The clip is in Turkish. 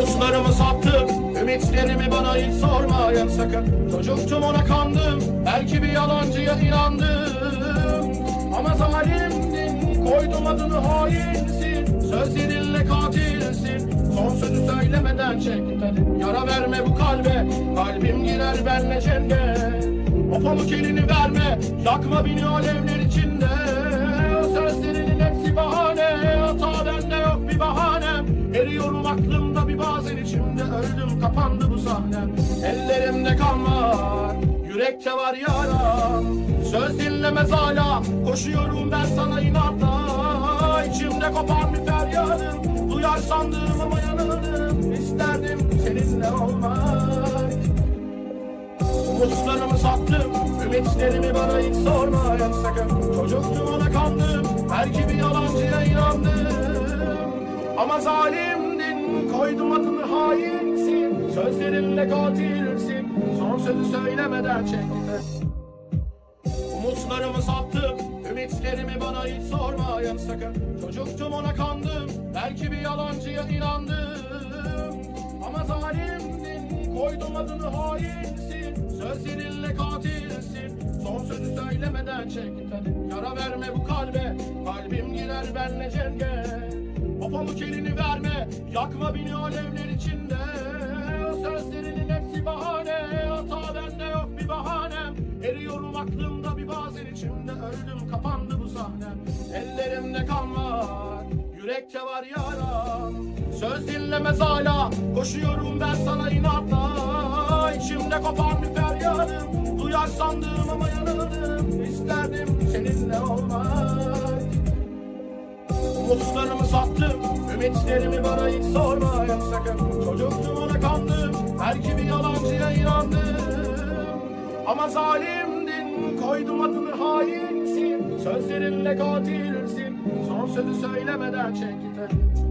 Umutlarımı sattım Ümitlerimi bana hiç sormayın sakın. Çocuktum ona kandım Belki bir yalancıya inandım. Ama zalimdin Koydum adını hainsin. Sözlerinle katilsin Son sözü söylemeden çek tadı Yara verme bu kalbe Kalbim girer benle cenge O pamuk elini verme Yakma beni alevler içinde. O sözlerinin hepsi bahane Hata bende yok bir bahanem. Eriyorum aklımda içimde Öldüm kapandı bu sahnem. Ellerimde kan var Yürekte var yaram. Söz dinlemez hala Koşuyorum ben sana inatla. İçimde kopan bir feryadım Duyar sandığım ama yanıldım İsterdim seninle olmak. Umutlarımı sattım Ümitlerimi bana hiç sormayın sakın Çocuktum ona kandım Belki bir yalancıya inandım. Ama zalimdin Koydum adını hainsin Sözlerinle katilsin. Son sözü söylemeden çektin Umutlarımı sattım Ümitlerimi bana hiç sormayın sakın. Çocuktum ona kandım Belki bir yalancıya inandım. Ama zalimdin Koydum adını hainsin Sözlerinle katilsin. Son sözü söylemeden çek tadı Yara verme bu kalbe Kalbim girer benle cenge O pamuk elini verme Yakma beni alevler içinde. Sözlerinin hepsi bahane Hata bende yok bir bahanem. Eriyorum aklımda bir bazen içimde Öldüm kapandı bu sahnem. Ellerimde kan var Yürekte var yaram. Söz dinlemez hala Koşuyorum ben sana inatla. İçimde kopan bir feryadım Duyar sandığım ama yanıldım İsterdim seninle olmak Umutlarımı sattım Ümitlerimi bana hiç sormayın sakın Çocuktum kandım Belki bir yalancıya inandım. Ama zalimdin Koydum adını hainsin. Sözlerinle katilsin Son sözü söylemeden çek git